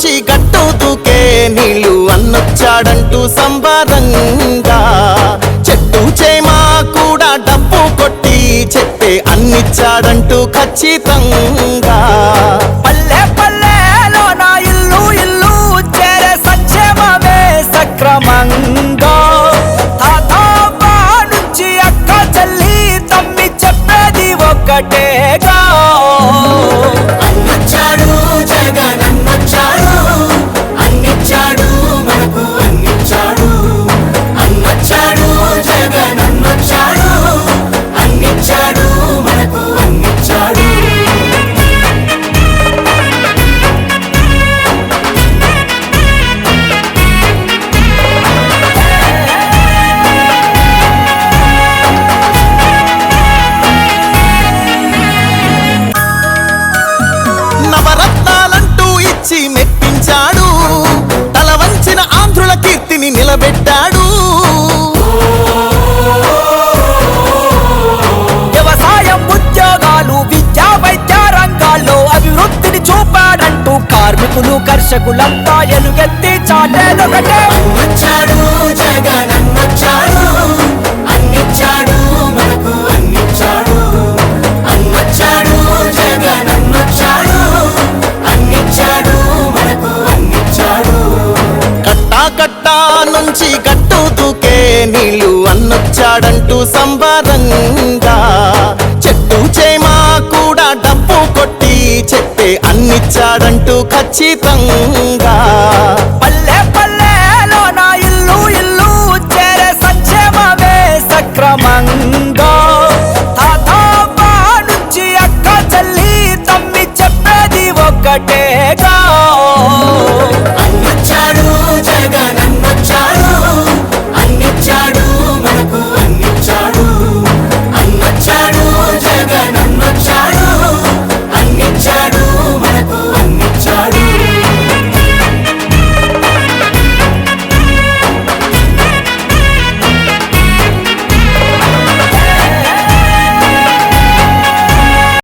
నుంచి గట్టవుతూకే నీళ్ళు అన్నొచ్చాడంటూ సంబారంగా. చెట్టు చేమా కూడా డబ్బు కొట్టి చెప్పే అన్నిచ్చాడంటూ ఖచ్చితంగా. పల్లె పల్లెలో నా ఇల్లు ఇల్లు చేరే సంక్షేమమే సక్రమంగా. నుంచి అక్క చెల్లి తమ్మి చెప్పేది ఒక్కటేగా. ఇచ్చి మెప్పించాడు. తల వంచిన ఆంధ్రుల కీర్తిని నిలబెట్టాడు. వ్యవసాయం ఉద్యోగాలు విద్యా వైద్య రంగాల్లో అభివృద్ధిని చూపాడంటూ కార్మికులు కర్షకులంతా ఎలుగెత్తి చాటాడు అన్నొచ్చాడు జగన్ డబ్బులు సంపాదంగా చెట్టు చేమా కూడా డబ్బు కొట్టి చెప్పే అన్నిచ్చాడంటూ ఖచ్చితంగా. పల్లె పల్లెలో నా ఇల్లు ఇల్లు చేరే సంక్షేమమే సక్రమంగా. నుంచి అక్క చెల్లి తమ్మి చెప్పేది ఒకటేగా. అన్నొచ్చాడు జగన్ అన్నొచ్చాడు